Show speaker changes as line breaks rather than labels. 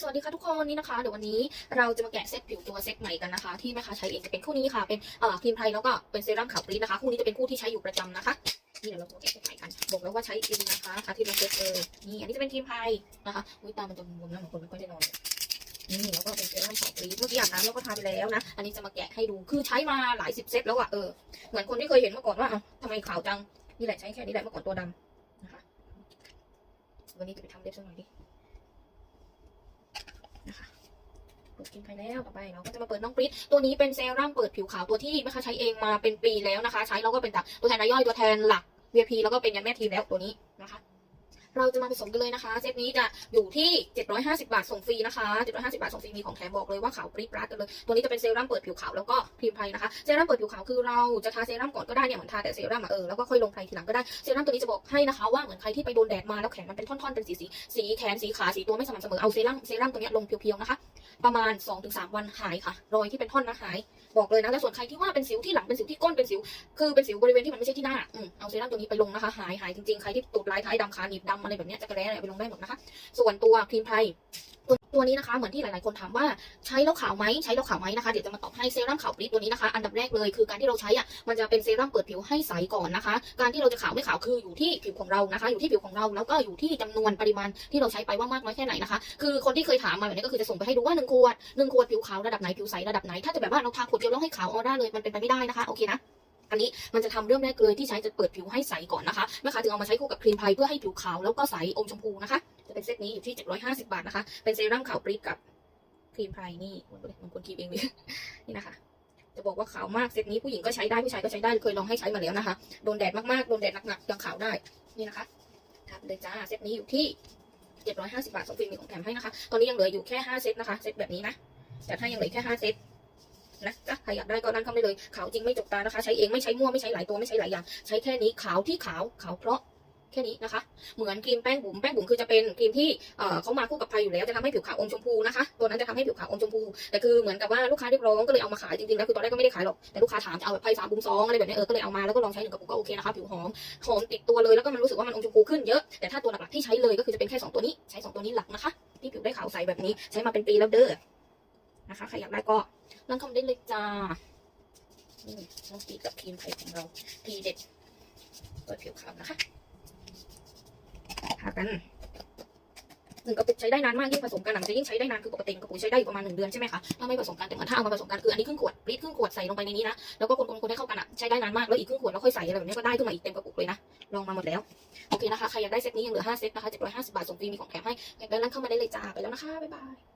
สวัสดีค่ะทุกคนนี่นะคะเดี๋ยววันนี้เราจะมาแกะเซตผิวตัวเซตใหม่กันนะคะ ที่แม่ค้าใช้เองจะเป็นคู่นี้ค่ะ เป็นเอ่อครีมไทยแล้วก็เป็นเซรั่มขาวปรีดนะคะ คู่นี้จะเป็นคู่ที่ใช้อยู่ประจำนะคะนี่เดี๋ยวเราจะแกะเซตใหม่กันบอกแล้วว่าใช้จริงนะคะอาทิตย์ละเซตเลยนี่อันนี้จะเป็นครีมไทยนะคะอุ้ยตามันจะบวมนะเหมือนคนไม่ค่อยได้นอนนี่แล้วก็เป็นเซรั่มขาวปรีดเมื่อกี้อาบน้ำแล้วก็ทาไปแล้วนะอันนี้จะมาแกะให้ดูคือใช้มาหลายสิบเซตแล้วอะเออเหมือนคนที่เคยเห็นมื่อก่อนว่าเอ้าทำไมขาวจังนี่แหละใช้แค่นี้แหละเมื่อก่อนตัวดำนะคะวันนี้จะไปทำเล็บสักหน่อยดิ เปิดกินไปแล้วต่อไปเราก็จะมาเปิดน้องปริ๊ดตัวนี้เป็นเซรั่มเปิดผิวขาวตัวที่แม่ค้าใช้เองมาเป็นปีแล้วนะคะ ใช้แล้วก็เป็นจากตัวแทนรายย่อยตัวแทนหลัก VIP แล้วก็เป็นยันแม่ทีมแล้วตัวนี้นะคะเราจะมาผสมกันเลยนะคะ เซตนี้จะอยู่ที่ 750 บาทส่งฟรีนะคะ 750 บาทส่งฟรีมีของแถมบอกเลยว่าขาวปริ๊ดปราดกันเลย ตัวนี้จะเป็นเซรั่มเปิดผิวขาวแล้วก็ครีมไพรนะคะ เซรั่มเปิดผิวขาวคือเราจะทาเซรั่มก่อนก็ได้เนี่ยเหมือนทาแต่เซรั่มอะเออแล้วก็ค่อยลงไพรทีหลังก็ได้ เซรั่มตัวนี้จะบอกให้นะคะว่าเหมือนใครที่ไปโดนแดดมาแล้วแขนมันเป็นท่อนๆเป็นสีสีสีแขนสีขาสีตัวไม่สม่ำเสมอเอาเซรั่มเซรั่มตัวนี้ลงเพียวๆนะคะ ประมาณ 2-3 วันหายค่ะ รอยที่เป็นท่อนนะหาย บอกเลยนะ แล้วส่วนใครที่ว่าเป็นสิวที่หลัง เป็นสิวที่ก้น เป็นสิว คือเป็นสิวบริเวณที่มันไม่ใช่ที่หน้า อืมเอาเซรั่มตัวนี้ไปลงนะคะ หายหายจริงๆ ใครที่ตูดลายท้ายดำขาหนีบดำอะไรแบบนี้จะกระแร้อะไรไปลงได้หมดนะคะ ส่วนตัวครีมไพร ตัวตัวนี้นะคะเหมือนที่หลาย ๆ คนถามว่าใช้แล้วขาวไหมใช้แล้วขาวไหมนะคะเดี๋ยวจะมาตอบให้เซรั่มขาวปรี๊ดตัวนี้นะคะ อันดับแรกเลยคือการที่เราใช้อะมันจะเป็นเซรั่มเปิดผิวให้ใสก่อนนะคะ การที่เราจะขาวไม่ขาวคืออยู่ที่ผิวของเรานะคะ อยู่ที่ผิวของเราแล้วก็อยู่ที่จำนวนปริมาณที่เราใช้ไปว่ามากน้อยแค่ไหนนะคะ คือคนที่เคยถามมาแบบนี้ก็คือจะส่งไปให้ดูว่าหนึ่งขวดหนึ่งขวดผิวขาวระดับไหนผิวใสระดับไหนถ้าจะแบบว่าเราทาขวดเดียวแล้วให้ขาวออร่าเลยมันเป็นไปไม่ได้นะคะโอเคนะอันนี้มันจะทำเริ่มแรกเลยที่ใช้จะเปิดผิวให้ใสก่อนนะคะแม่ค้าจึงเอามาใช้คู่กับครีมไพรเพื่อให้ผิวขาวแล้วก็ใสอมชมพูนะคะ จะเป็นเซตนี้อยู่ที่ 750 บาทนะคะ เป็นเซรั่มขาวปรี๊ดกับครีมไพรนี่มันมันควรครีมเองเลยนี่นะคะ จะบอกว่าขาวมากเซตนี้ผู้หญิงก็ใช้ได้ผู้ชายก็ใช้ได้เคยลองให้ใช้มาแล้วนะคะ โดนแดดมากๆ โดนแดดหนักๆยังขาวได้นี่นะคะทำเลยจ้าเซตนี้อยู่ที่ 750 บาทส่งฟรีมีของแถมให้นะคะ ตอนนี้ยังเหลืออยู่แค่ 5 เซตนะคะเซตแบบนี้นะแต่ถ้ายังเหลือแค่5เซตนะจ๊ะใครอยากได้ก็นั่นเข้าได้เลยขาวจริงไม่จกตานะคะ ใช้เองไม่ใช้มั่วไม่ใช้หลายตัวไม่ใช้หลายอย่าง ใช้แค่นี้ขาวที่ขาวขาวเพราะ แค่นี้นะคะ เหมือนครีมแป้งบุ๋มแป้งบุ๋มคือจะเป็นครีมที่เขามาคู่กับไพรอยู่แล้วจะทำให้ผิวขาวอมชมพูนะคะตัวนั้นจะทำให้ผิวขาวอมชมพูแต่คือเหมือนกับว่าลูกค้าเรียกร้องก็เลยเอามาขายจริงๆแล้วคือตอนแรกก็ไม่ได้ขายหรอกแต่ลูกค้าถามจะเอาแบบไพรสามบุ๋มสองอะไรแบบนี้เออก็เลยเอามาแล้วก็ลองใช้หนึ่งกระปุกก็โอเคนะคะผิวหอมหอมติดตัวเลยแล้วก็มันรู้สึกว่ามันอมชมพูขึ้นเยอะแต่ถ้าตัวหลักๆที่ใช้เลยก็คือจะเป็นแค่สองตัวนี้ใช้สองตัวนี้หลักนะคะที่ผิวได้ขาวใสแบบนี้ใช้มาเป็นปีแล้วเด้อนะคะใครอยากได้ก็นั่งคอมได้เลยจ้านี่น้องปีกับครีมไทยของเราทีเด็ดเปิดผิวขาวนะคะ กัน หนึ่งกระปุกใช้ได้นานมากยิ่งผสมกันอะมันจะยิ่งใช้ได้นานคือปกติกระปุกใช้ได้อยู่ประมาณหนึ่งเดือนใช่ไหมคะถ้าไม่ผสมกันแต่ว่าถ้าเอามาผสมกันคืออันนี้ครึ่งขวดปรี๊ดครึ่งขวดใส่ลงไปในนี้นะแล้วก็คนๆๆให้เข้ากันอะใช้ได้นานมากแล้วอีกครึ่งขวดแล้วค่อยใส่อะไรแบบนี้ก็ได้ขึ้นมาอีกเต็มกระปุกเลยนะลองมาหมดแล้วโอเคนะคะใครอยากได้เซตนี้ยังเหลือห้าเซตนะคะเจ็ดร้อยห้าสิบบาทส่งฟรีมีของแถมให้อยากได้ร้านเข้ามาได้เลยจ้าไปแล้วนะคะบ๊ายบาย